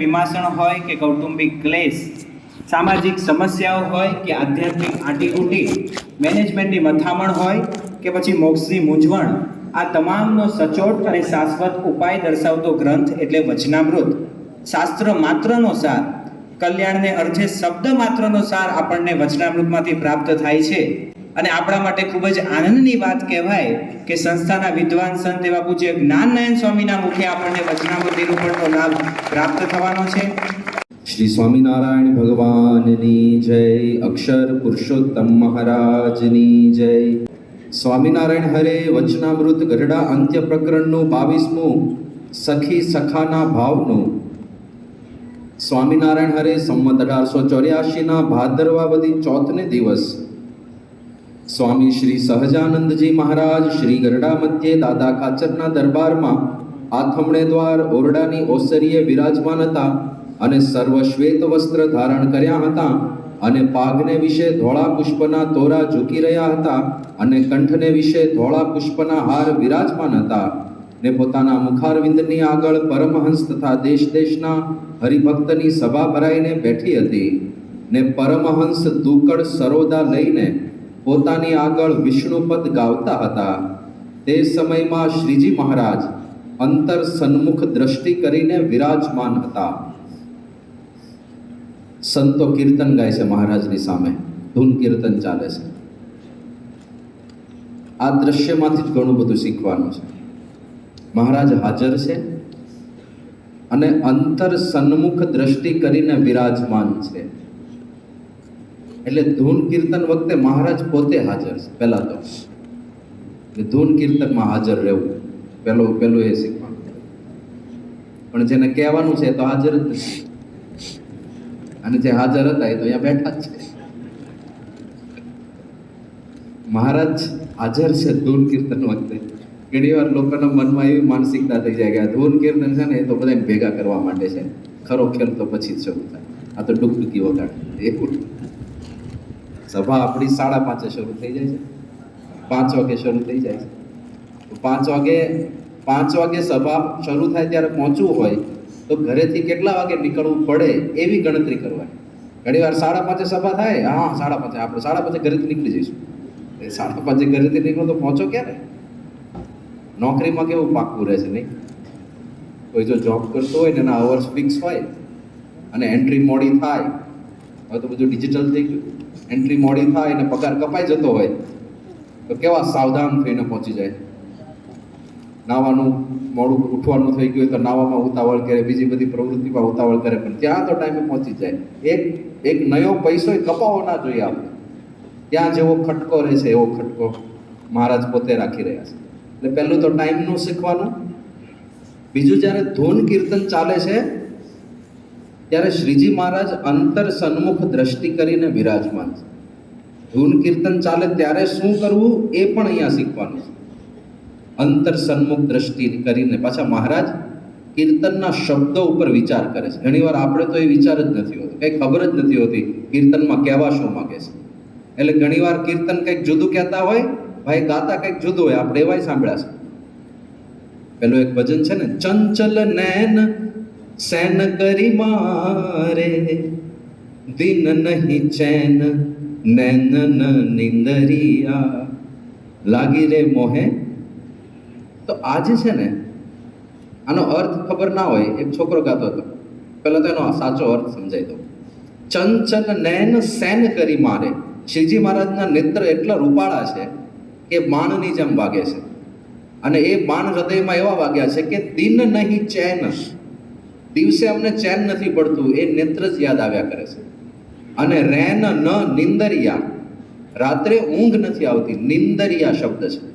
બીમાસણ હોય કે કૌટુંબિક ક્લેશ, સામાજિક સમસ્યાઓ હોય કે આધ્યાત્મિક આંટીઘૂંટી મેનેજમેન્ટની મથામણ હોય કે પછી મોક્ષની મૂંઝવણ, આ તમામનો સચોટ અને શાશ્વત ઉપાય દર્શાવતો ગ્રંથ એટલે વચનામૃત. શાસ્ત્ર માત્રનો સાર, કલ્યાણને અર્થે શબ્દ માત્રનો સાર આપણને વચનામૃતમાંથી પ્રાપ્ત થાય છે. અને આપણા માટે ખૂબ જ આનંદની વાત કહેવાય કે સંસ્થાના વિદ્વાન સંત એવા પૂજ્ય જ્ઞાનનયન સ્વામીના મુખે આપણને વચનામૃતિ નિરૂપણનો લાભ પ્રાપ્ત થવાનો છે. શ્રી સ્વામિનારાયણ ભગવાનની જય, અક્ષર પુરુષોત્તમ મહારાજની જય. સ્વામિનારાયણ હરે વચનામૃત ગઢડા અંત્ય પ્રકરણનું બાવીસમું સખી સખાના ભાવનું. સ્વામિનારાયણ હરે સંમત અઢારસો ચોર્યાસીના ભાદરવાવદી ચોથને દિવસ. સ્વામી શ્રી સહજાનંદજી મહારાજ શ્રી ગરડા મધ્યે દાદા કાચરના દરબારમાં આથમણે દ્વાર ઓરડાની ઓસરીએ વિરાજમાન હતા અને સર્વ શ્વેત વસ્ત્ર ધારણ કર્યા હતા અને પાઘને વિશે ધોળા પુષ્પના તોરા ઝૂકી રહ્યા હતા અને કંઠને વિશે ધોળા પુષ્પના હાર વિરાજમાન હતા ને પોતાના મુખારવિંદની આગળ પરમહંસ તથા દેશ દેશના હરિભક્તની સભા ભરાઈને બેઠી હતી ને પરમહંસ દુકડ સરોદા લઈને પોતાની આગળ વિષ્ણુપદ ગાવતા હતા. તે સમયમાં શ્રીજી મહારાજ અંતર સન્મુખ દ્રષ્ટિ કરીને વિરાજમાન હતા. સંતો કીર્તન ગાય છે મહારાજની સામે. ધૂન કીર્તન ચાલે છે. આ દ્રશ્યમાંથી જ ઘણું બધું શીખવાનું છે. મહારાજ હાજર છે અને અંતર સન્મુખ દ્રષ્ટિ કરીને વિરાજમાન છે. એટલે ધૂન કીર્તન વખતે મહારાજ પોતે હાજર છે, પહેલાં તો. એટલે ધૂન કીર્તનમાં હાજર રહેવું પેલું પહેલું એ શીખવાનું. પણ જેને કહેવાનું છે તો હાજર જ અને જે હાજર હતા એ તો અહીંયા બેઠા છે. મહારાજ હાજર છે ધૂન કીર્તન વખતે. ઘણી વાર લોકોના મનમાં એવી માનસિકતા થઈ જાય કે આ ધૂન કીર્તન છે ને એ તો બધાને ભેગા કરવા માટે છે. ખરો ખેલ તો પછી જ શરૂ થાય. આ તો ડુકડુકી વગાડે. એવું. સભા આપણી સાડા પાંચે શરૂ થઈ જાય છે. પાંચ વાગે શરૂ થઈ જાય છે. પાંચ વાગે પાંચ વાગે સભા શરૂ થાય ત્યારે પહોંચવું હોય તો ઘરેથી કેટલા વાગે નીકળવું પડે એવી ગણતરી કરવાની. ઘણી વાર સાડા પાંચે સભા થાય, હા, સાડા પાંચે, આપણે સાડા પાંચે ઘરેથી નીકળી જઈશું. સાડા પાંચે ઘરેથી નીકળો તો પહોંચો ક્યારે? નોકરીમાં કેવું પાકું રહે છે નહીં? કોઈ જો જોબ કરતો હોય ને એના અવર્સ ફિક્સ હોય અને એન્ટ્રી મોડી થાય, હવે તો બધું ડિજિટલ થઈ ગયું. એન્ટ્રી મોડી થાય અને પગાર કપાઈ જતો હોય, તો કેવા સાવધાન થઈને પહોંચી જાય? નાવાનું મોડું ઉઠવાનું થઈ ગયું તો નાવામાં ઉતાવળ કરે, બીજી બધી પ્રવૃત્તિમાં ઉતાવળ કરે, પણ ત્યાં તો ટાઈમે પહોંચી જાય. એક એક નયો પૈસો કપાવો ના જોઈએ આપણે. ત્યાં જેવો ખટકો રહે છે, એવો ખટકો મહારાજ પોતે રાખી રહ્યા છે. એટલે પહેલું તો ટાઈમનું શીખવાનું. બીજું જ્યારે ધૂન કીર્તન ચાલે છે ત્યારે શ્રીજી મહારાજ અંતર સન્મુખ દ્રષ્ટિ કરીને વિરાજમાન છે. ધૂન કીર્તન ચાલે ત્યારે શું કરવું એ પણ અહીંયા શીખવાનું છે. અંતર સન્મુખ દ્રષ્ટિ કરીને પાછા મહારાજ કીર્તનના શબ્દો ઉપર વિચાર કરે છે. ઘણીવાર આપણે તો એ વિચાર જ નથી હોતો. કંઈ ખબર જ નથી હોતી કીર્તનમાં કહેવા શું માગે છે. એટલે ઘણીવાર કીર્તન કંઈક જુદું કહેતા હોય, ભાઈ ગાતા કંઈક જુદું હોય, આપણે એવાય સાંભળ્યા છે. પેલું એક ભજન છે ને, ચંચલ નૈન સેન કરી મારે દિન નહીં ચેન નૈન નિંદરિયા લાગી રે મોહે તો આજે છે ને આનો અર્થ ખબર ના હોય એક છોકરો ગાતો હતો પહેલા તો એનો સાચો અર્થ સમજાઈ દો ચંચન નૈન સેન કરી મારે શ્રીજી મહારાજના નેત્ર એટલા રૂપાળા છે કે બાણની જેમ વાગે છે અને એ બાણ હૃદયમાં એવા વાગ્યા છે કે દિન નહીં ચેન દિવસે અમને ચેન નથી પડતું, એ નેત્ર જ યાદ આવ્યા કરે છે. અને રેન ન નિંદરિયા, રાત્રે ઊંઘ નથી આવતી, નિંદરિયા શબ્દ છે.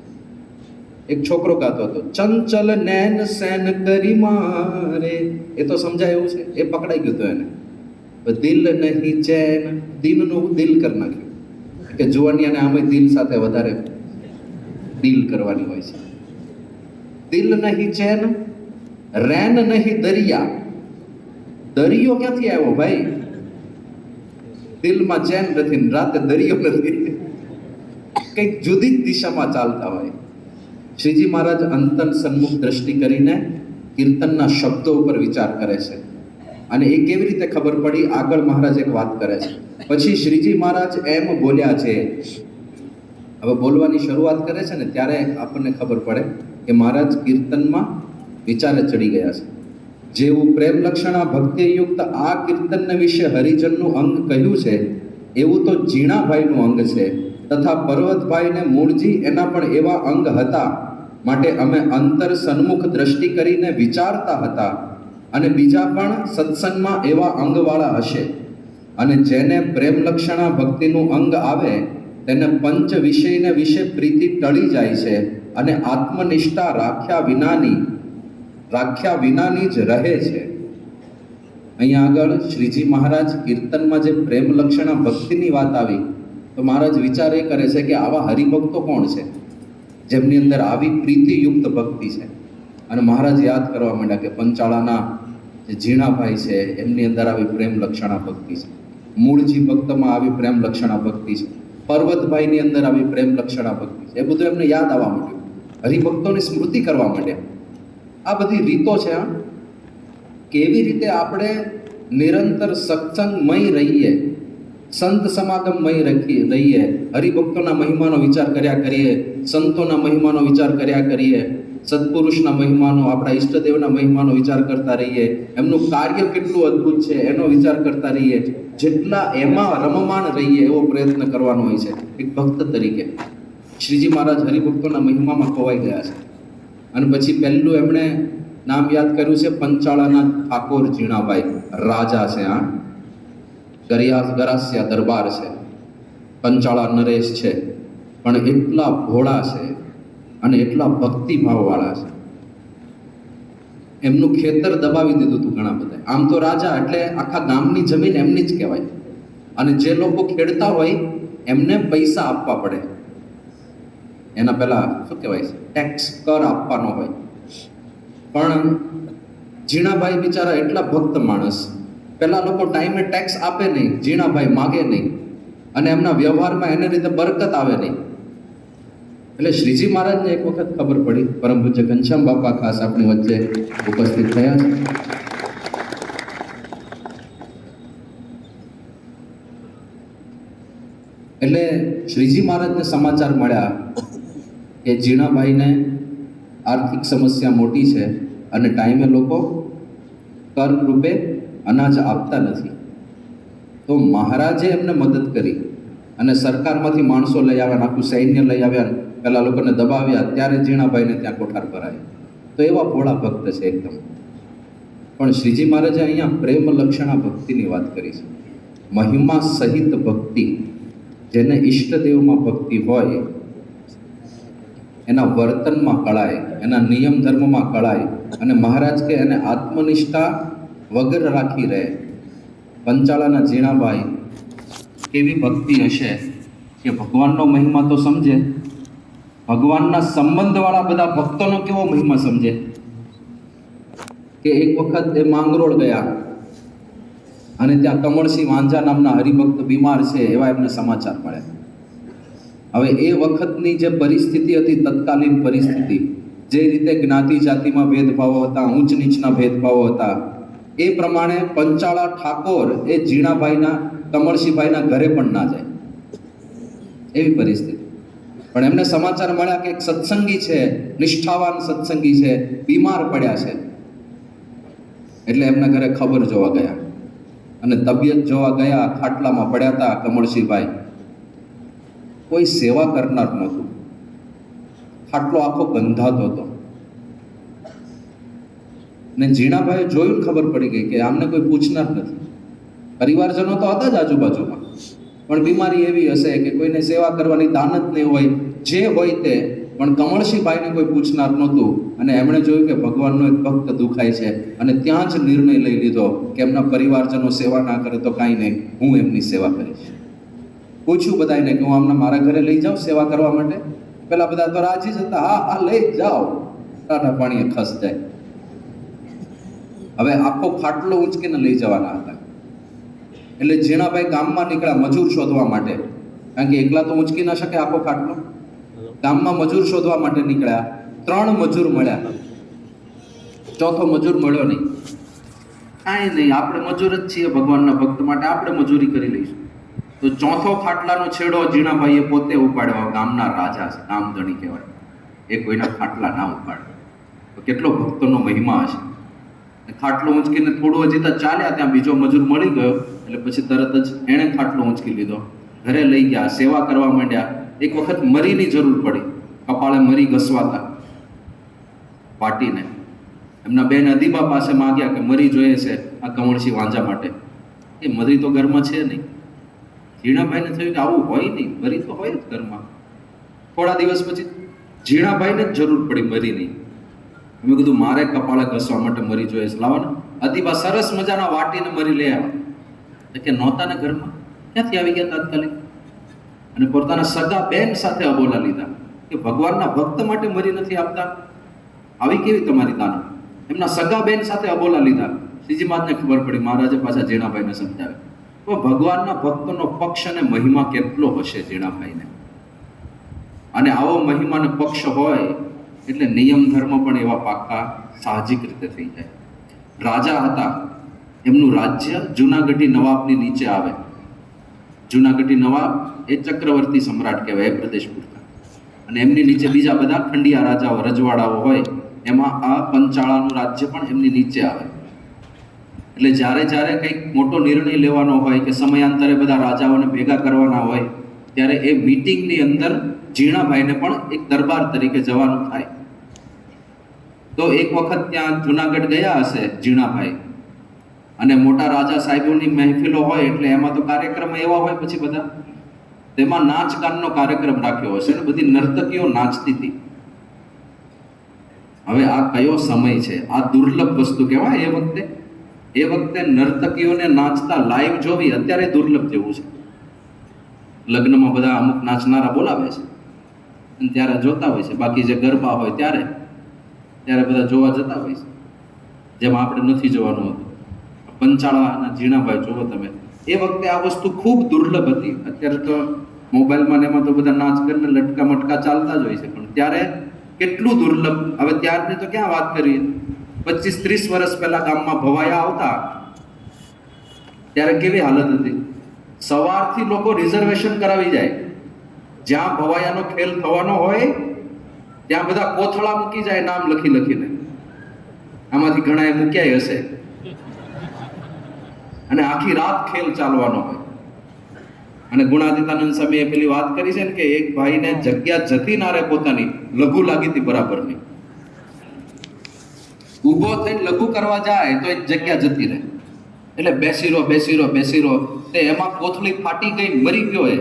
એક છોકરો ગાતો હતો, ચંચલ નૈન સેન કરી મારે. એ તો સમજાય એવું છે, એ પકડાઈ ગયું હતું એને. દિલ નહીં ચેન. દિલનું દિલ કરી નાખ્યું. કે જુવાનિયાને આમે દિલ સાથે વધારે દિલ કરવાની હોય છે. દિલ નહીં ચેન રેન નહીં દરિયા. દરિયો ક્યાંથી આવ્યો ભાઈ? દિલમાં ચેન નથી રાતે દરિયો નથી. કંઈક જુદી જ દિશામાં ચાલતા હોય. શ્રીજી મહારાજ અંતન સન્મુખ દ્રષ્ટિ કરીને કીર્તનના શબ્દો ઉપર વિચાર કરે છે. અને એ કેવી રીતે ખબર પડી? આગળ મહારાજ એક વાત કરે છે. પછી શ્રીજી મહારાજ એમ બોલ્યા છે, હવે બોલવાની શરૂઆત કરે છે ને ત્યારે આપણને ખબર પડે કે મહારાજ કીર્તનમાં વિચારે ચડી ગયા છે. જેવું પ્રેમલક્ષણા ભક્તિયુક્ત આ કીર્તન વિશે હરિજનનું અંગ કહ્યું છે, એવું તો જીણાભાઈનું અંગ છે તથા પર્વતભાઈને મૂળજી એના પણ એવા અંગ હતા. માટે અમે અંતર સન્મુખ દ્રષ્ટિ કરીને વિચારતા હતા અને બીજા પણ સત્સંગમાં એવા અંગવાળા હશે. અને જેને પ્રેમલક્ષણા ભક્તિનું અંગ આવે, તેને પંચ વિષયને વિશે પ્રીતિ ટળી જાય છે અને આત્મનિષ્ઠા રાખ્યા વિનાની રાખ્યા વિનાની જ રહે છે. અહીંયા આગળ શ્રીજી મહારાજ કીર્તનમાં જે પ્રેમ લક્ષણા ભક્તિની વાત આવી, તો મહારાજ વિચાર એ કરે છે કે આવા હરિભક્તો કોણ છે? જેમની અંદર આવી પ્રીતિયુક્ત ભક્તિ છે. અને મહારાજ યાદ કરવા માંડ્યા કે પંચાળાના જે ઝીણાભાઈ છે, એમની અંદર આવી પ્રેમ લક્ષણા ભક્તિ છે. મૂળજી ભક્તમાં આવી પ્રેમ લક્ષણા ભક્તિ છે. પર્વતભાઈની અંદર આવી પ્રેમ લક્ષણા ભક્તિ છે. એ બધું એમને યાદ આવવા માંડ્યું. હરિભક્તોની સ્મૃતિ કરવા માંડ્યા. આ બધી રીતો છે કેવી રીતે આપણે નિરંતર સત્સંગમય રહીએ, સંત સમાગમમય રાખીએ રહીએ, હરિભક્તોના મહિમાનો વિચાર કર્યા કરીએ, સંતોના મહિમાનો વિચાર કર્યા કરીએ, સત્પુરુષના મહિમાનો, આપણા ઈષ્ટદેવના મહિમાનો વિચાર કરતા રહીએ, એમનું કાર્ય કેટલું અદ્ભુત છે, એનો વિચાર કરતા રહીએ, જેટલા એમાં રમમાણ રહીએ એવો પ્રયત્ન કરવાનો હોય છે, એક ભક્ત તરીકે. શ્રીજી મહારાજ હરિભક્તોના મહિમામાં ખોવાઈ ગયા છે. અને પછી પહેલું એમણે નામ યાદ કર્યું છે પંચાળાના ઠાકોર ઝીણાભાઈ રાજા છે આ. ગરિયા ગરાસિયા દરબાર છે. પંચાળા નરેશ છે. પણ એટલા ભોળા છે અને એટલા ભક્તિભાવવાળા છે. એમનું ખેતર દબાવી દીધું હતું ઘણા બધા આમ તો રાજા એટલે આખા ગામની જમીન એમની જ કહેવાય. અને જે લોકો ખેડતા હોય એમને પૈસા આપવા પડે. એના પહેલા શું કહેવાય? ટેક્સ કર આપવાનો હોય. પણ ઝીણાભાઈ બિચારા એટલા ભક્ત માણસ. પહેલા લોકો ટાઈમે ટેક્સ આપે નહીં, ઝીણાભાઈ માગે નહીં. અને એમના વ્યવહારમાં એને રીતે બરકત આવે નહીં. એટલે શ્રીજી મહારાજને એક વખત ખબર પડી, પરમ પૂજ્ય ઘનશ્યામ બાપા ખાસ આપણી વચ્ચે ઉપસ્થિત થયા છે. એટલે શ્રીજી મહારાજને સમાચાર મળ્યા કે જીણાભાઈને આર્થિક સમસ્યા મોટી છે અને ટાઈમે લોકો કર રૂપે અનાજ આપતા નથી. તો મહારાજે એમને મદદ કરી અને સરકારમાંથી માણસો લઈ આવ્યા આખું સૈન્ય લઈ આવ્યા પેલા લોકોને દબાવ્યા, ત્યારે જીણાભાઈને ત્યાં કોઠાર ભરાય. તો એવા ભોળા ભક્ત છે એકદમ. પણ શ્રીજી મહારાજે અહીંયા પ્રેમ લક્ષણા ભક્તિની વાત કરી છે. મહિમા સહિત ભક્તિ, જેને ઈષ્ટદેવમાં ભક્તિ હોય એના વર્તનમાં કળાય, એના નિયમ ધર્મમાં કળાય અને મહારાજ કે એને આત્મનિષ્ઠા વગર રાખી રહે. પંચાળાના ઝીણાભાઈ કેવી ભક્તિ હશે કે ભગવાનનો મહિમા તો સમજે? ભગવાનના સંબંધવાળા બધા ભક્તોનો કેવો મહિમા સમજે? કે એક વખત એ માંગરોળ ગયા અને ત્યાં કમળસિંહ વાંઝા નામના હરિભક્ત બીમાર છે એવા એમને સમાચાર મળ્યા. હવે એ વખતની જે પરિસ્થિતિ હતી, તત્કાલીન પરિસ્થિતિ, જે રીતે જ્ઞાતિ જાતિમાં ભેદભાવો હતા, ઊંચ નીચના ભેદભાવો હતા, એ પ્રમાણે પંચાળા ઠાકોર એ જીણાભાઈના કમળસિંહભાઈના ઘરે પણ ના જાય. એવી પરિસ્થિતિ. પણ એમને સમાચાર મળ્યા કે એક સત્સંગી છે, નિષ્ઠાવાન સત્સંગી છે, બીમાર પડ્યા છે. એટલે એમના ઘરે ખબર જોવા ગયા. અને તબિયત જોવા ગયા, ખાટલામાં પડ્યા હતા કમળસિંહભાઈ. કોઈ સેવા કરનાર નહોતું. ખાટલો આખો બંધાતો હતો. ને જીણાભાઈએ જોયું ખબર પડી ગઈ કે આમને કોઈ પૂછનાર નથી. પરિવારજનો તો હતા જ આજુબાજુમાં. પણ બીમારી એવી હશે કે કોઈને સેવા કરવાની દાનત નહીં હોય, જે હોય તે. પણ કમળસિંહભાઈને કોઈ પૂછનાર નહોતું. અને એમણે જોયું કે ભગવાનનો એક ભક્ત દુખાય છે અને ત્યાં જ નિર્ણય લઈ લીધો કે એમના પરિવારજનો સેવા ના કરે તો કાંઈ નહીં. હું એમની સેવા કરીશ. પૂછ્યું બધાને કે હું આમને મારા ઘરે લઈ જાઉં સેવા કરવા માટે. પેલા બધા તો રાજી જ હતા, હા હા, લઈ જાઓ. ટાટા પાણીએ ખસ જાય. હવે આખો ખાટલો ઊંચકીને લઈ જવાના હતા. એટલે ઝીણાભાઈ ગામમાં નીકળ્યા મજૂર શોધવા માટે. કારણ કે એકલા તો ઉંચકી ના શકે આખો ખાટલો. ગામમાં મજૂર શોધવા માટે નીકળ્યા. ત્રણ મજૂર મળ્યા. ચોથો મજૂર મળ્યો નહીં. કાંઈ નહીં, આપણે મજૂર જ છીએ ભગવાનના ભક્ત માટે, આપણે મજૂરી કરી લઈશું. તો ચોથો ખાટલાનો છેડો જીણાભાઈએ પોતે ઉપાડ્યો. ગામના રાજા છે, ગામધણી કહેવાય. એ કોઈના ખાટલા ના ઉપાડે. તો કેટલો ભક્તોનો મહિમા હશે. ખાટલો ઊંચકીને થોડું હજી તો ચાલ્યા ત્યાં બીજો મજૂર મળી ગયો. એટલે પછી તરત જ એણે ખાટલો ઊંચકી લીધો. ઘરે લઈ ગયા, સેવા કરવા માંડ્યા. એક વખત મરીની જરૂર પડી. કપાળે મરી ઘસવાતા. પાટીને. એમના બેન અદીબા પાસે માંગ્યા કે મરી જોઈએ છે આ કમળસી વાંજા માટે. એ મરી તો ઘરમાં છે નહીં. ઝીણાભાઈને થયું કે આવું હોય નહીં, મરી તો હોય જ ઘરમાં. થોડા દિવસ પછી ઝીણાભાઈને જ જરૂર પડી મરીની મેં કીધું, મારે કપાળે ઘસવા માટે મરી જોઈએ. છે લાવો ને અદીબા સરસ મજાના વાટીને મરી લઈ આવ્યા. કે નહોતા ને ઘરમાં? ક્યાંથી આવી ગયા તાત્કાલિક? અને પોતાના સગા બેન સાથે અબોલા લીધા. કે, ભગવાનના ભક્ત માટે મરી નથી આપતા? આવી કેવી તમારી દાન એમના સગા બેન સાથે અબોલા લીધા. શ્રીજી મહારાજને ખબર પડી. મહારાજે પાછા જીણાભાઈને સમજાવે તો ભગવાનના ભક્તનો પક્ષ અને મહિમા કેટલો હશે ઝીણાભાઈને? અને આવો મહિમાને પક્ષ હોય, એટલે નિયમ ધર્મ પણ એવા પાકા સાહજિક રીતે થઈ જાય. રાજા હતા, એમનું રાજ્ય જુનાગઢી નવાબની નીચે આવે. જુનાગઢી નવાબ એ ચક્રવર્તી સમ્રાટ કહેવાય, એ પ્રદેશ પૂરતા. અને એમની નીચે બીજા બધા ખંડિયા રાજાઓ, રજવાડાઓ હોય, એમાં આ પંચાળાનું રાજ્ય પણ એમની નીચે આવે. એટલે જ્યારે જ્યારે કંઈક મોટો નિર્ણય લેવાનો હોય કે સમયાંતરે બધા રાજાઓને ભેગા કરવાના હોય, ત્યારે એ મિટિંગની અંદર ઝીણાભાઈને પણ એક દરબાર તરીકે જવાનું થાય. તો એક વખત ત્યાં જુનાગઢ ગયા હશે ઝીણાભાઈ. અને મોટા રાજા સાહેબોની મહેફિલો હોય એટલે એમાં તો કાર્યક્રમ એવા હોય પછી બધા. તેમાં નાચ ગાનનો કાર્યક્રમ રાખ્યો હશે ને બધી નર્તકીઓ નાચતી હતી. હવે આ કયો સમય છે? આ દુર્લભ વસ્તુ કહેવાય એ વખતે. એ વખતે નર્તકીઓને નાચતા લાઈવ જોવી અત્યારે દુર્લભ જેવું છે. લગ્નમાં બધા અમુક નાચનારા બોલાવે છે. અને ત્યારે જોતા હોય છે. બાકી જે ગરબા હોય ત્યારે ત્યારે બધા જોવા જતા હોય છે. જેમાં આપણે નથી જોવાનું હતું. પંચાળાના ઝીણાભાઈ જોવો તમે. એ વખતે આ વસ્તુ ખૂબ દુર્લભ હતી. અત્યારે તો મોબાઈલમાં ને એમાં તો બધા નાચ કરીને લટકા મટકા ચાલતા જ હોય છે. પણ ત્યારે કેટલું દુર્લભ. હવે ત્યારની તો ક્યાં વાત કરીએ? પચીસ ત્રીસ વર્ષ પહેલા ગામમાં ભવાયા આવતા, ત્યારે કેવી હાલત હતી? સવારથી લોકો રિઝર્વેશન કરાવી જાય. જ્યાં ભવાયાનો ખેલ થવાનો હોય, ત્યાં બધા કોથળા મૂકી જાય નામ લખી લખીને. આમાંથી ઘણા એ મૂક્યાય હશે. અને આખી રાત ખેલ ચાલવાનો હોય. અને ગુણાદિતાનંદ સ્વામીએ પેલી વાત કરી છે ને કે એક ભાઈને જગ્યા જતી ના રહે પોતાની, લઘુ લાગી હતી બરાબરની. ઊભો થઈને લઘુ કરવા જાય તો એ જગ્યા જતી રહે. એટલે બેસી રહો બેસી રહો બેસી રહો તે એમાં કોથળી ફાટી ગઈ મરી ગયો એ.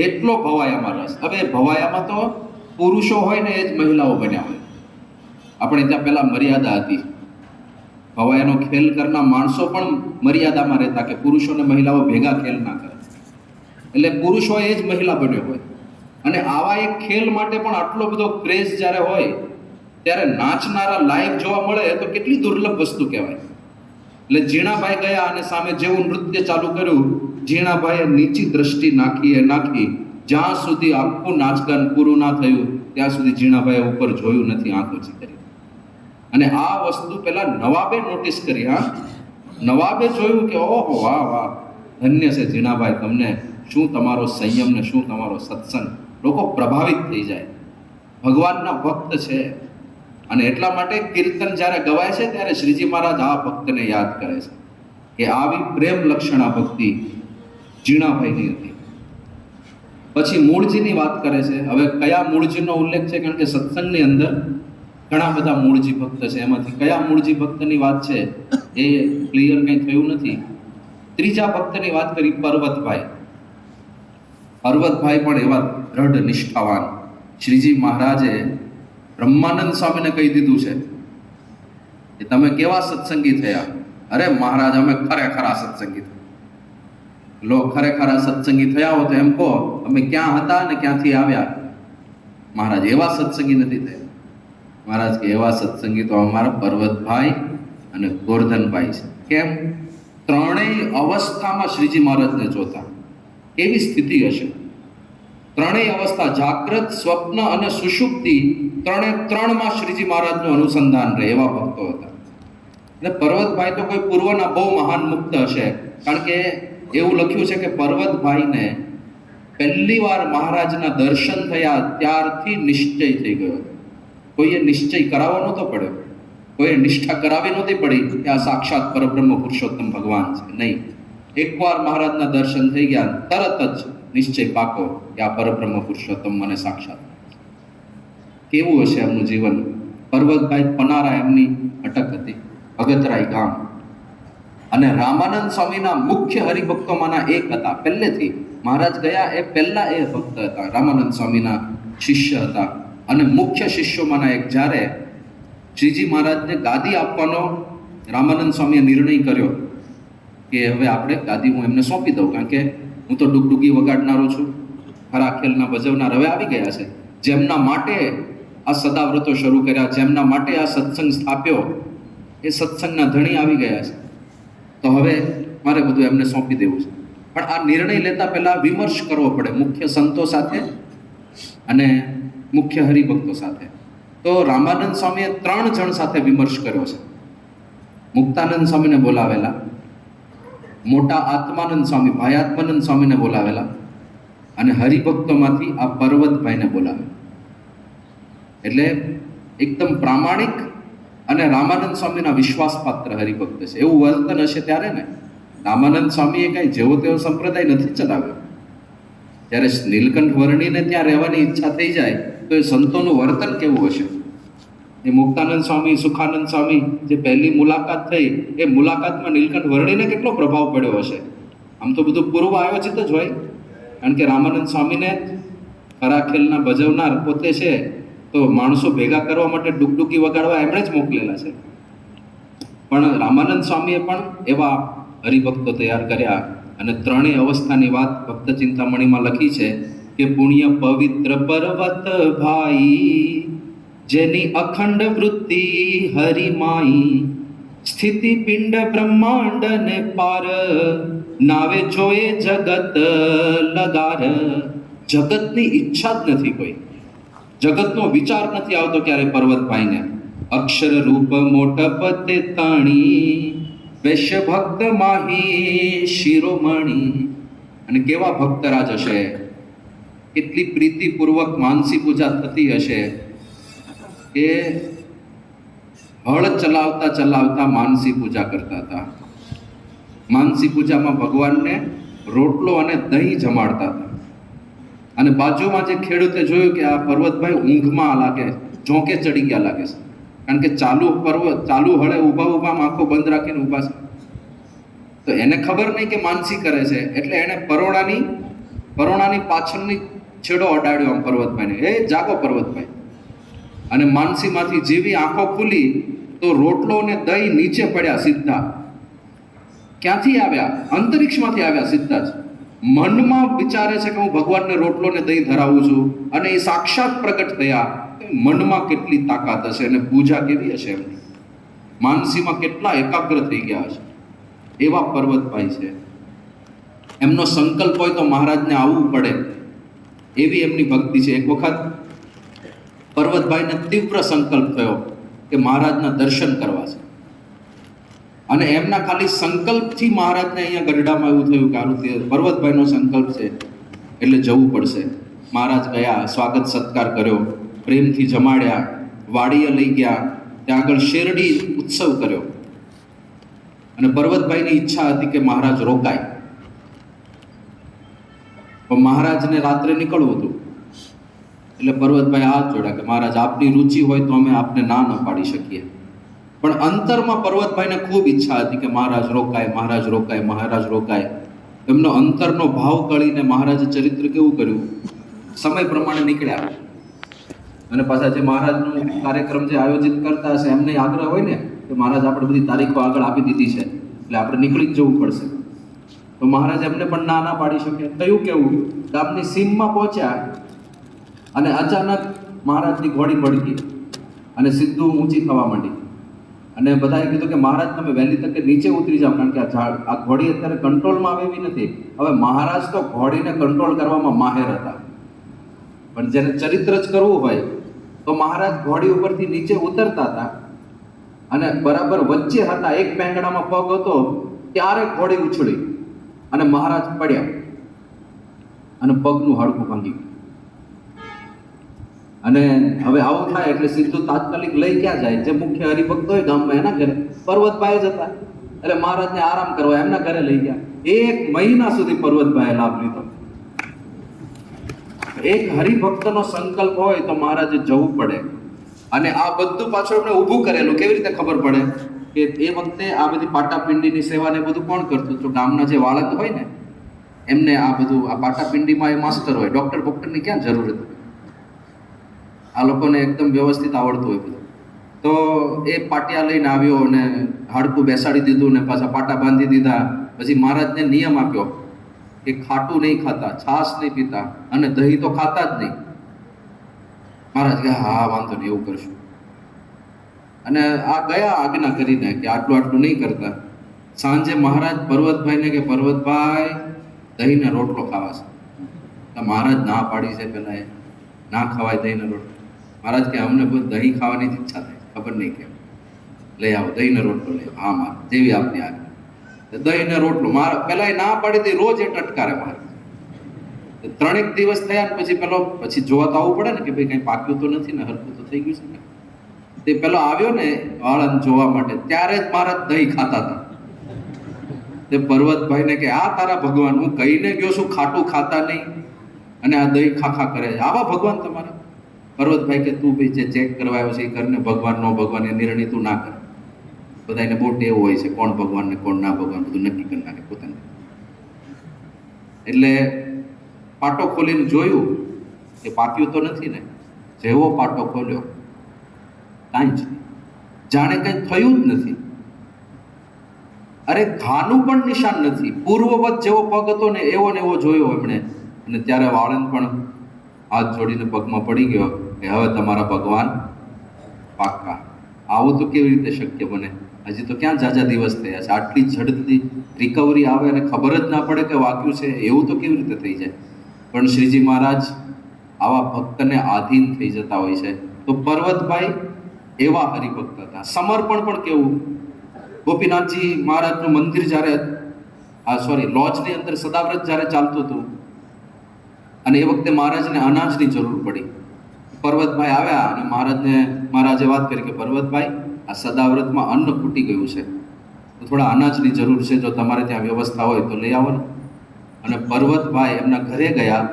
એટલો ભવાયામાં રસ. હવે ભવાયામાં તો પુરુષો હોય ને એ જ મહિલાઓ બન્યા હોય. આપણે ત્યાં પહેલાં મર્યાદા હતી. ભવાયાનો ખેલ કરનાર માણસો પણ મર્યાદામાં રહેતા કે પુરુષો અને મહિલાઓ ભેગા ખેલ ના કરે. એટલે પુરુષો એ જ મહિલા બન્યો હોય. અને આવા એક ખેલ માટે પણ આટલો બધો ક્રેઝ જ્યારે હોય ત્યારે નાચનારા લાઈવ જોવા મળે તો કેટલી દુર્લભ વસ્તુ કહેવાય. એટલે ઝીણાભાઈ ગયા અને સામે જેવું નૃત્ય ચાલુ કર્યું, ઝીણાભાઈએ નીચી દ્રષ્ટિ નાખી એ નાખી. જ્યાં સુધી આખું નાચગાન પૂરું ના થયું, ત્યાં સુધી ઝીણાભાઈએ ઉપર જોયું નથી, આંખ ઓછી કરી. અને આ વસ્તુ પેલા નવાબે નોટિસ કરી, હા. નવાબે જોયું કે, ઓહો, વાહ વાહ. ધન્ય છે ઝીણાભાઈ, તમને શું તમારો સંયમ ને શું તમારો સત્સંગ? લોકો પ્રભાવિત થઈ જાય. ભગવાનના ભક્ત છે. અને એટલા માટે કીર્તન જ્યારે ગવાય છે, ત્યારે શ્રીજી મહારાજ આ ભક્તને યાદ કરે છે કે આવી પ્રેમ લક્ષણા ભક્તિ ઝીણાભાઈની હતી. પછી મૂળજીની વાત કરે છે. હવે કયા મૂળજીનો ઉલ્લેખ છે? કારણ કે સત્સંગની અંદર ઘણા બધા મૂળજી ભક્ત છે. એમાંથી કયા મૂળજી ભક્તની વાત છે એ ક્લિયર કંઈ થયું નથી. ત્રીજા ભક્તની વાત કરી પર્વતભાઈ. પર્વતભાઈ પણ એવા દ્રઢ નિષ્ઠાવાન. શ્રીજી મહારાજે બ્રહ્માનંદ સ્વામીને કહી દીધું છે કે તમે કેવા સત્સંગી થયા? અરે મહારાજ, અમે ખરેખરા સત્સંગી થયા. લો, ખરેખરા સત્સંગી થયા હો તો એમ કહો, અમે ક્યાં હતા ને ક્યાંથી આવ્યા? મહારાજ, એવા સત્સંગી નથી થયા. મહારાજ કે, એવા સત્સંગી તો અમારા પર્વતભાઈ અને ગોરધનભાઈ છે. કેમ? ત્રણેય અવસ્થામાં શ્રીજી મહારાજને જોતા. કેવી સ્થિતિ હશે? ત્રણેય અવસ્થા, જાગ્રત, સ્વપ્ન અને સુષુપ્તિ, ત્રણે ત્રણમાં શ્રીજી મહારાજનું અનુસંધાન રહે એવા ભક્તો હતા. એટલે પર્વતભાઈ તો કોઈ પૂર્વના બહુ મહાન મુક્ત હશે. કારણ કે એવું લખ્યું છે કે પર્વતભાઈને પહેલી વાર મહારાજના દર્શન થયા ત્યારથી નિશ્ચય થઈ ગયો કોઈએ નિશ્ચય કરાવવો નહોતો પડ્યો. કોઈએ નિષ્ઠા કરાવી નહોતી પડી કે આ સાક્ષાત પરબ્રહ્મ પુરુષોત્તમ ભગવાન છે. નહીં. એકવાર મહારાજના દર્શન થઈ ગયા, તરત જ નિશ્ચય પાકો કે આ પરબ્રહ્મ પુરુષોત્તમ મને સાક્ષાત. કેવું હશે એમનું જીવન? પર્વતભાઈ પનારા એમની અટક હતી ભગતરાય ગામ. અને રામાનંદ સ્વામીના મુખ્ય હરિભક્તોમાંના એક હતા. પહેલેથી મહારાજ ગયા એ પહેલા એ ભક્ત હતા, રામાનંદ સ્વામીના શિષ્ય હતા. અને મુખ્ય શિષ્યોમાંના એક જ્યારે શ્રીજી મહારાજને ગાદી આપવાનો રામાનંદ સ્વામીએ નિર્ણય કર્યો કે હવે આપણે ગાદી હું એમને સોંપી દઉં, કારણ કે હું તો ડુગડુગી વગાડનારો છું. ખરા ખેલના ભજવનાર હવે આવી ગયા છે. જેમના માટે આ સદાવ્રતો શરૂ કર્યા, જેમના માટે આ સત્સંગ સ્થાપ્યો, એ સત્સંગના ધણી આવી ગયા છે. તો હવે મારે બધું એમને સોંપી દેવું છે. પણ આ નિર્ણય લેતા પહેલાં વિમર્શ કરવો પડે મુખ્ય સંતો સાથે અને મુખ્ય હરિભક્તો સાથે. તો રામાનંદ સ્વામીએ ત્રણ જણ સાથે વિમર્શ કર્યો છે. મુક્તાનંદ સ્વામીને બોલાવેલા મોટા આત્માનંદ સ્વામી, ભાયાત્માનંદ સ્વામીને બોલાવેલા અને હરિભક્તોમાંથી આ પર્વતભાઈને બોલાવેલા એટલે એકદમ પ્રામાણિક અને રામાનંદ સ્વામીના વિશ્વાસપાત્ર હરિભક્ત છે. એવું વર્તન હશે ત્યારે ને, રામાનંદ સ્વામીએ કાંઈ જેવો તેવો સંપ્રદાય નથી ચલાવ્યો. જ્યારે નીલકંઠ વર્ણીને ત્યાં રહેવાની ઈચ્છા થઈ જાય, તો એ સંતોનું વર્તન કેવું હશે? એ મુક્તાનંદ સ્વામી, સુખાનંદ સ્વામી જે પહેલી મુલાકાત થઈ, એ મુલાકાતમાં નીલકંઠ વર્ણીને કેટલો પ્રભાવ પડ્યો હશે? આમ તો બધું પૂર્વ આયોજિત જ હોય. કારણ કે રામાનંદ સ્વામીને ખરા ખેલના ભજવનાર પોતે છે, તો માણસો ભેગા કરવા માટે ડુકડુકી વગાડવા એમણે જ મોકલેલા છે. પણ રામાનંદ સ્વામીએ પણ એવા હરિભક્તો તૈયાર કર્યા અને ત્રણેય અવસ્થાની વાત ભક્ત ચિંતામણીમાં લખી છે કે પુણ્ય પવિત્ર પર્વત ભાઈ જેની અખંડ વૃત્તિ હરિમાઈ સ્થિતિ પિંડ બ્રહ્માંડ ને પાર. નાવે જોએ જગત લગાર. જગતની ઈચ્છા જ નથી કોઈ. જગતનો વિચાર નથી આવતો ક્યારે પર્વતભાઈને અક્ષર રૂપ મોટપ તે તાણી. વૈશ્ય ભક્ત માહી શિરોમણી. અને કેવા ભક્તરાજ હશે? કેટલી પ્રીતિપૂર્વક માનસી પૂજા થતી હશે. કે હળ ચલાવતા ચલાવતા માનસી પૂજા કરતા હતા. માનસી પૂજામાં ભગવાનને રોટલો અને દહીં જમાડતા હતા. અને બાજુમાં જે ખેડૂતે જોયું કે આ પર્વતભાઈ ઊંઘમાં લાગે, ચોંકે ચડી ગયા લાગે છે. કારણ કે ચાલુ પર્વત ચાલુ હળે ઊભા ઊભા આંખો બંધ રાખીને ઊભા છે. તો એને ખબર નહીં કે માનસી કરે છે. એટલે એણે પરોણાની પરોણાની પાછળની છેડો અડાડ્યો આમ પર્વતભાઈને. એ, જાગો પર્વતભાઈ. અને માનસીમાંથી જેવી આંખો ખુલી તો રોટલો અને દહીં નીચે પડ્યા સીધા. ક્યાંથી આવ્યા? અંતરિક્ષમાંથી આવ્યા સીધા જ. મનમાં વિચારે છે કે હું ભગવાનને રોટલો ને દહીં ધરાવું છું અને એ સાક્ષાત પ્રગટ થયા. મનમાં કેટલી તાકાત હશે અને પૂજા કેવી હશે એમની? માનસીમાં કેટલા એકાગ્ર થઈ ગયા હશે. એવા પર્વતભાઈ છે. એમનો સંકલ્પ હોય તો મહારાજને આવવું પડે. એવી એમની ભક્તિ છે. એક વખત પર્વતભાઈને તીવ્ર સંકલ્પ થયો કે મહારાજના દર્શન કરવા છે. અને એમના ખાલી સંકલ્પથી મહારાજને અહીંયા ગઢડામાં એવું થયું કે આનું પર્વતભાઈનો સંકલ્પ છે એટલે જવું પડશે. મહારાજ ગયા, સ્વાગત સત્કાર કર્યો, પ્રેમથી જમાડ્યા, વાડીએ લઈ ગયા, ત્યાં આગળ શેરડી ઉત્સવ કર્યો. અને પર્વતભાઈની ઈચ્છા હતી કે મહારાજ રોકાય. પણ મહારાજને રાત્રે નીકળવું હતું. એટલે પર્વતભાઈ હાથ જોડ્યા કે મહારાજ, આપની રુચિ હોય તો અમે આપને ના ન પાડી શકીએ. પણ અંતરમાં પર્વતભાઈને ખૂબ ઈચ્છા હતી કે મહારાજ રોકાય મહારાજ રોકાય મહારાજ રોકાય. એમનો અંતરનો ભાવ કળીને મહારાજે ચરિત્ર કેવું કર્યું? સમય પ્રમાણે નીકળ્યા. અને પાછા જે મહારાજનું કાર્યક્રમ જે આયોજિત કરતા હશે, એમને આગ્રહ હોય ને, કે મહારાજ આપણે બધી તારીખો આગળ આપી દીધી છે, એટલે આપણે નીકળી જ જવું પડશે. તો મહારાજ એમને પણ ના ના પાડી શકે. થયું કેવું? ગામની સીમમાં પહોંચ્યા. અને અચાનક મહારાજની ઘોડી પડકી અને સિદ્ધુ ઊંચી થવા માંડી. અને બધાએ કીધું કે મહારાજ, તમે વહેલી તકે નીચે ઉતરી જાઓ, કારણ કે આ ઝાડ, આ ઘોડી અત્યારે કંટ્રોલમાં આવે એવી નથી. હવે મહારાજ તો ઘોડીને કંટ્રોલ કરવામાં માહેર હતા. પણ જેને ચરિત્ર જ કરવું હોય, તો મહારાજ ઘોડી ઉપરથી નીચે ઉતરતા હતા. અને બરાબર વચ્ચે હતા, એક પેંગડામાં પગ હતો, ત્યારે ઘોડી ઉછળી અને મહારાજ પડ્યા. અને પગનું હાડકું ભાંગી ગયું. અને હવે આવું થાય એટલે સીધું તાત્કાલિક લઈ ક્યાં જાય? જે મુખ્ય હરિભક્ત હોય ગામમાં એના ઘરે. પર્વતભાઈ જ હતા. એટલે મહારાજને આરામ કરવા એમના ઘરે લઈ ગયા. એક મહિના સુધી પર્વતભાઈએ લાભ લીધો. એક હરિભક્તનો સંકલ્પ હોય તો મહારાજે જવું પડે. અને આ બધું પાછળ એમણે ઊભું કરેલું. કેવી રીતે ખબર પડે? કે એ વખતે આ બધી પાટાપિંડીની સેવા ને બધું કોણ કરતું? તો ગામના જે બાળક હોય ને, એમને આ બધું, આ પાટાપિંડીમાં એ માસ્ટર હોય. ડોક્ટર બોક્ટરની ક્યાં જરૂર હતી? આ લોકોને એકદમ વ્યવસ્થિત આવડતું હોય બધું. તો એ પાટિયા લઈને આવ્યો અને હાડકું બેસાડી દીધું ને પાછા પાટા બાંધી દીધા. પછી મહારાજને નિયમ આપ્યો કે ખાટું નહીં ખાતા, છાશ નહીં પીતા અને દહીં તો ખાતા જ નહીં. મહારાજ કે હા, વાંધો નહીં, એવું કરશું. અને આ ગયા આજ્ઞા કરીને કે આટલું આટલું નહીં કરતા. સાંજે મહારાજ પર્વતભાઈને કે, પર્વતભાઈ, દહીંને રોટલો ખાવા છે. મહારાજ ના પાડી છે પેલા એ. ના ખવાય દહીંને રોટલો. મહારાજ કે અમને બહુ દહીં ખાવાની જ ઈચ્છા થાય, ખબર નહીં કેમ. લઈ આવો, દહીંનો રોટલો લઈ હા માર જેવી આપની આજ્ઞા દહીંનો રોટલો, મારા એ ના પાડી દે રોજ એ ટટકારે મારે ત્રણેક દિવસ થયા ને પછી પેલો, પછી જોવા તો આવવું પડે ને કે ભાઈ કંઈ પાક્યું તો નથી ને હરકું તો થઈ ગયું છે ને. તે પેલો આવ્યો ને વાળંદ જોવા માટે, ત્યારે જ મારા દહીં ખાતા હતા. તે પર્વતભાઈને કે, આ તારા ભગવાન, હું કહીને ગયો છું, ખાટું ખાતા નહીં. અને આ દહીં ખાખા કરે છે. આવા ભગવાન તમારા. પર્વતભાઈ કે તું ભાઈ જે ચેક કરવા આવ્યો છે એ કરીને ભગવાન નો ભગવાન એ નિર્ણય તું ના કર. બધાને બહુ ટેવ હોય છે કોણ ભગવાન ને કોણ ના ભગવાન બધું નક્કી કરી નાખે પોતાને. એટલે પાટો ખોલીને જોયું કે પાક્યું તો નથી ને. જેવો પાટો ખોલ્યો, કાંઈ જ. જાણે કંઈ થયું જ નથી. અરે ઘાનું પણ નિશાન નથી. પૂર્વવત જેવો પગ હતો ને એવો ને એવો જોયો એમણે. અને ત્યારે વાળંદ પણ હાથ જોડીને પગમાં પડી ગયો કે હવે તમારા ભગવાન પાક્કા. આવું તો કેવી રીતે શક્ય બને? હજી તો ક્યાં જાજા દિવસ થયા છે? આટલી ઝડપથી રિકવરી આવે અને ખબર જ ના પડે કે વાક્યું છે, એવું તો કેવી રીતે થઈ જાય? પણ શ્રીજી મહારાજ, આવા ભક્તને આધીન થઈ જતા હોય છે. તો પર્વતભાઈ એવા હરિભક્ત હતા. સમર્પણ પણ કેવું? ગોપીનાથજી મહારાજનું મંદિર જ્યારે, આ સોરી લોજની અંદર સદાવ્રત જ્યારે ચાલતું હતું અને એ વખતે મહારાજને અનાજની જરૂર પડી. પર્વતભાઈ આવ્યા અને મહારાજને, મહારાજે વાત કરી કે, પર્વતભાઈ, આ સદાવ્રતમાં અન્ન ખૂટી ગયું છે. તો થોડા અનાજની જરૂર છે. જો તમારે ત્યાં વ્યવસ્થા હોય તો લઈ આવો ને. અને પર્વતભાઈ એમના ઘરે ગયા.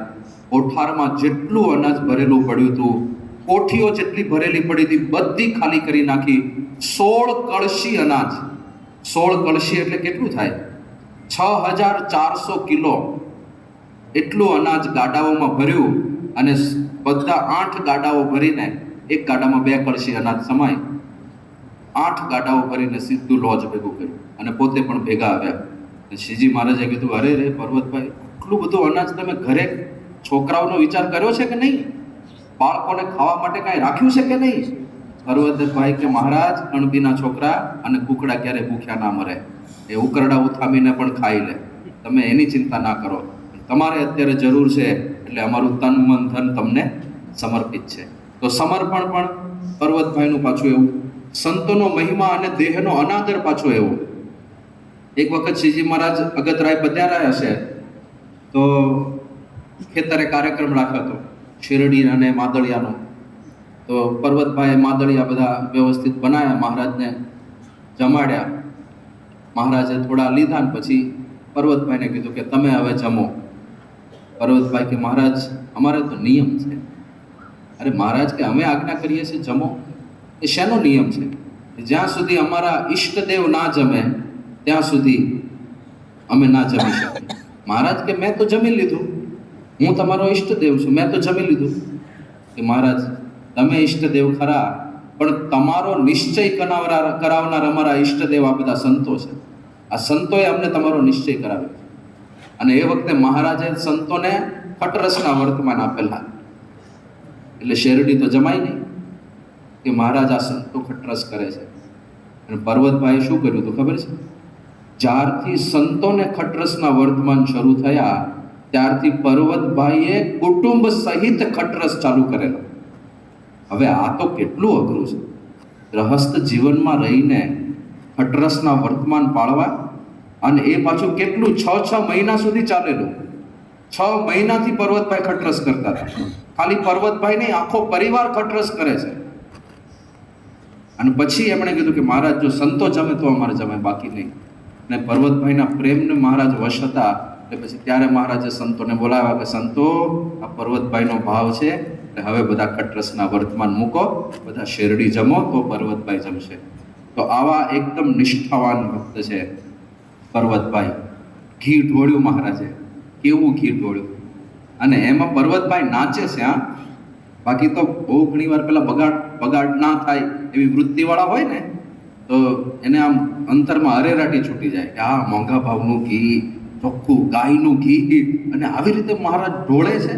કોઠારમાં જેટલું અનાજ ભરેલું પડ્યું હતું, કોઠીઓ જેટલી ભરેલી પડી હતી, બધી ખાલી કરી નાખી. સોળ કળશી અનાજ. સોળ કળશી એટલે કેટલું થાય? છ હજાર ચારસો કિલો. એટલું અનાજ ગાડાઓમાં ભર્યું અને બધા આઠ ગાડાઓ ભરીને એક ગાડામાં બે કળશી અનાજ સમાય. આઠ ગાડાઓ ભરીને સીધું લોજ ભેગું કર્યું અને પોતે પણ ભેગા આવ્યા. શ્રીજી મહારાજે કીધું, અરે રે પર્વતભાઈ, આટલું બધું અનાજ તમે ઘરે છોકરાઓનો વિચાર કર્યો છે કે નહીં? બાળકોને ખાવા માટે કાંઈ રાખ્યું છે કે નહીં? પર્વતભાઈ કે, મહારાજ, અણબીના છોકરા અને કુકડા ક્યારે ભૂખ્યા ના મરે. એ ઉકરડા ઉથામીને પણ ખાઈ લે. તમે એની ચિંતા ના કરો. તમારે અત્યારે જરૂર છે એટલે અમારું તન મન ધન તમને સમર્પિત છે. તો સમર્પણ પણ પર્વતભાઈનું પાછું એવું, સંતોનો મહિમા અને દેહનો અનાદર પાછો એવો. એક વખત શ્રીજી મહારાજ અગતરાય પધાર્યા હશે, તો ખેતરે કાર્યક્રમ રાખ્યો હતો, શિરડી અને માદળિયાનો. તો પર્વતભાઈએ માદળિયા બધા વ્યવસ્થિત બનાવ્યા મહારાજને જમાડ્યા. મહારાજે થોડા લીધા ને પછી પર્વતભાઈને કીધું કે તમે હવે જમો. પર્વતભાઈ કે મહારાજ, અમારે તો નિયમ છે. અરે મહારાજ કે અમે આજ્ઞા કરીએ છીએ જમો. એ શેનો નિયમ છે? જ્યાં સુધી અમારા ઈષ્ટદેવ ના જમે, ત્યાં સુધી અમે ના જમી શકીએ. મહારાજ કે મેં તો જમી લીધું. હું તમારો ઈષ્ટદેવ છું, મેં તો જમી લીધું. કે મહારાજ, તમે ઈષ્ટદેવ ખરા, પણ તમારો નિશ્ચય કરાવનાર અમારા ઈષ્ટદેવ આ બધા સંતો છે. આ સંતોએ અમને તમારો નિશ્ચય કરાવ્યો. અને એ વખતે મહારાજે સંતોને ખટરસના વર્તમાન આપેલા. એટલે શેરડી તો જમાય નહીં કે મહારાજ આ સંતો ખટરસ કરે છે. અને પર્વતભાઈએ શું કર્યું હતું ખબર છે? જ્યારથી સંતોને ખટરસના વર્તમાન શરૂ થયા, ત્યારથી પર્વતભાઈએ કુટુંબ સહિત ખટરસ ચાલુ કરેલો. હવે આ તો કેટલું અઘરું છે. ગ્રહસ્થ જીવનમાં રહીને ખટરસના વર્તમાન પાળવા અને એ પાછું કેટલું છ છ મહિના સુધી ચાલેલું. છ મહિનાથી પર્વતભાઈ ખટરસ કરતા હતા. ખાલી પર્વતભાઈ નહીં આખો પરિવાર ખટરસ કરે છે. અને પછી એમણે કીધું કે મહારાજ, જો સંતો જમે તો અમારે જમે બાકી નહીં. ને પર્વતભાઈના પ્રેમને મહારાજ વશ હતા. એટલે પછી ત્યારે મહારાજે સંતોને બોલાવ્યા કે સંતો, આ પર્વતભાઈનો ભાવ છે, એટલે હવે બધા ખટરસના વર્તમાન મૂકો, બધા શેરડી જમો તો પર્વતભાઈ જમશે. તો આવા એકદમ નિષ્ઠાવાન ભક્ત છે. પર્વતભાઈ. ઘી ઢોળ્યું મહારાજે. કેવું ઘી ઢોળ્યું? અને એમાં પર્વતભાઈ નાચે છે, હા? બાકી તો બહુ ઘણી વાર પેલા બગાડ બગાડ ના થાય એવી વૃત્તિવાળા હોય ને, તો એને આમ અંતરમાં અરેરાટી છૂટી જાય કે આ મોંઘા ભાવનું ઘી, ચોખ્ખું ગાયનું ઘી. અને આવી રીતે મહારાજ ઢોળે છે.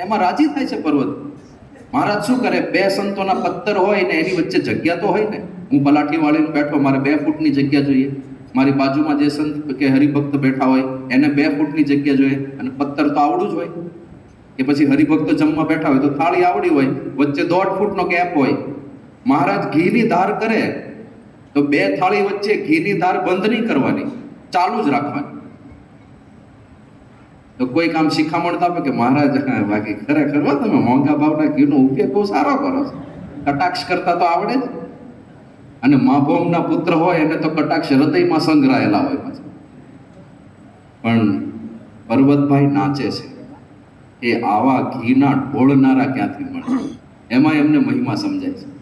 એમાં રાજી થાય છે પર્વત. મહારાજ શું કરે? બે સંતોના પત્તર હોય ને, એની વચ્ચે જગ્યા તો હોય ને. હું પલાઠી વાળીને બેઠો, મારે બે ફૂટની જગ્યા જોઈએ. મારી બાજુમાં જે સંત કે હરિભક્ત બેઠા હોય, એને બે ફૂટની જગ્યા જોઈએ અને પથ્થર તો આવડું જ હોય. કે પછી હરિભક્ત જમવા બેઠા હોય તો થાળી આવડી હોય, વચ્ચે દોઢ ફૂટનો ગેપ હોય. મહારાજ ઘીની ધાર કરે, તો બે થાળી વચ્ચે ઘીની ધાર બંધ નહીં કરવાની, ચાલુ જ રાખવાની. તો કોઈ કામ શિખામણ તો આપે કે, મહારાજ, બાકી ખરેખર તમે મોંઘા ભાવના ઘીનો ઉપયોગ બહુ સારો કરો છો. કટાક્ષ કરતા તો આવડે જ. અને માભોમના પુત્ર હોય એને તો કટાક્ષ હૃદયમાં સંગ્રહાયેલા હોય પાછા. પણ પર્વતભાઈ નાચે છે. એ આવા ઘીના ઢોળનારા ક્યાંથી મળે? એમાં એમને મહિમા સમજાય છે.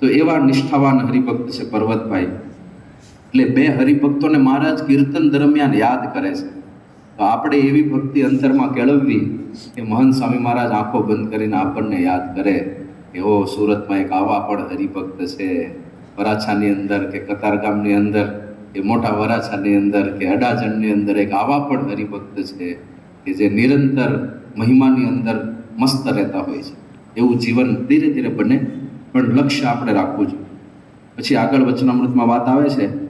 તો એવા નિષ્ઠાવાન હરિભક્ત છે પર્વતભાઈ. એટલે બે હરિભક્તોને મહારાજ કીર્તન દરમિયાન યાદ કરે છે. તો આપણે એવી ભક્તિ અંતરમાં કેળવવી કે મહંત સ્વામી મહારાજ આંખો બંધ કરીને આપણને યાદ કરે. કે ઓ સુરતમાં એક આવા પણ હરિભક્ત છે. વરાછાની અંદર કે કતારગામની અંદર, કે મોટા વરાછાની અંદર, કે અડાજણની અંદર એક આવા પણ હરિભક્ત છે કે જે નિરંતર મહિમાની અંદર મસ્ત રહેતા હોય છે. એવું જીવન ધીરે ધીરે બને, પણ લક્ષ્ય આપણે રાખવું જોઈએ. પછી આગળ વચનામૃતમાં વાત આવે છે